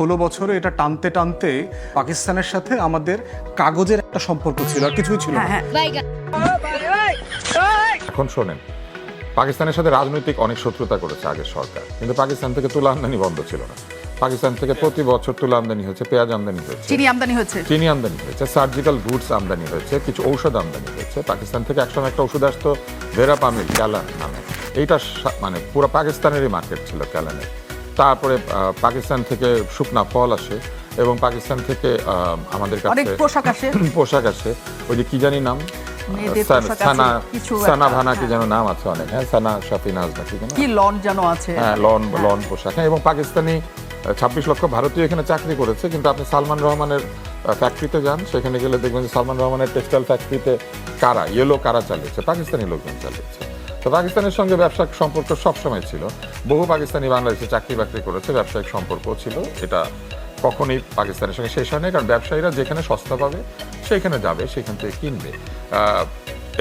ষোলো বছরে এটা টানতে টানতে পাকিস্তানের সাথে আমাদের কাগজের একটা সম্পর্ক ছিল আর কিছুই ছিল না। হ্যাঁ হ্যাঁ। এখন শোনেন পাকিস্তানের সাথে রাজনৈতিক অনেক শত্রুতা করেছে আগের সরকার কিন্তু পাকিস্তান থেকে তুলা আমদানি বন্ধ ছিল না। পাকিস্তান থেকে প্রতি বছর তুলা আমদানি হয়েছে পেঁয়াজ আমদানি হয়েছে। চিনি আমদানি হয়েছে। চিনি আমদানি হয়েছে সার্জিক্যাল গুডস আমদানি হয়েছে কিছু ঔষধ আমদানি হয়েছে। পাকিস্তান থেকে একসময় একটা ওষুধ আসতো ভেরাপামিল ক্যালান নামে। এইটা মানে পুরো পাকিস্তানেরই মার্কেট ছিল ক্যালানের। তারপরে পাকিস্তান থেকে শুকনা ফল আসে এবং পাকিস্তান থেকে আমাদের কাছে পোশাক আসে। পোশাক আসে। ওই যে কি জানি নাম? সান- ভানা কি হ্যাঁ। যেন নাম আছে অনেক। হ্যাঁ সানা কি লন যেন আছে। হ্যাঁ লন লন পোশাক। হ্যাঁ এবং পাকিস্তানি ছাব্বিশ লক্ষ ভারতীয় এখানে চাকরি করেছে কিন্তু আপনি সালমান রহমানের ফ্যাক্টরিতে যান সেখানে গেলে দেখবেন যে সালমান রহমানের টেক্সটাইল ফ্যাক্টরিতে কারা? ইয়েলো কারা চালিয়েছে? পাকিস্তানি লোকজন চালিয়েছে। তো পাকিস্তানের সঙ্গে ব্যবসায়িক সম্পর্ক সবসময় ছিল। বহু পাকিস্তানি বাংলাদেশে চাকরি বাকরি করেছে ব্যবসায়িক সম্পর্ক ছিল। এটা কখনই পাকিস্তানের সঙ্গে শেষ হয় না কারণ ব্যবসায়ীরা যেখানে সস্তা পাবে সেখানে যাবে সেখান থেকে কিনবে।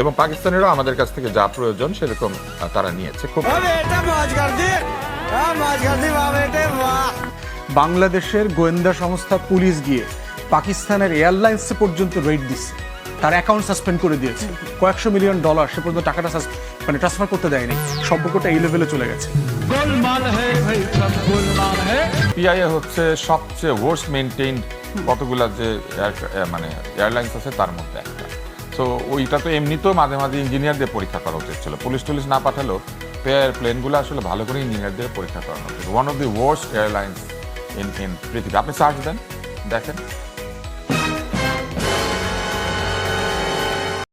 এবং পাকিস্তানেরও আমাদের কাছ থেকে যা প্রয়োজন সেরকম তারা নিয়েছে। খুব বাংলাদেশের গোয়েন্দা সংস্থা পুলিশ গিয়ে পাকিস্তানের এয়ারলাইন্সে পর্যন্ত রেড দিচ্ছে। তার অ্যাকাউন্ট সাসপেন্ড করে দিয়েছে। কয়েকশো মিলিয়ন ডলার সে পর্যন্ত টাকাটা মানে ট্রান্সফার করতে দেয়নি। সম্পর্কটা এই লেভেলে চলে গেছে। পিআইএ হচ্ছে সবচেয়ে ওয়ার্স্ট মেনটেইন কতগুলা যে মানে এয়ারলাইন্স আছে তার মধ্যে একটা। তো ওইটা তো এমনিতেও মাঝে মাঝে ইঞ্জিনিয়ারদের পরীক্ষা করা উচিত ছিল। পুলিশ টুলিশ না পাঠালেও পেয়ার প্লেনগুলো আসলে ভালো করে ইঞ্জিনিয়ারদের পরীক্ষা করানো উচিত। One of the worst airlines in in পৃথিবী। আপনি চার্জ দেন দেখেন।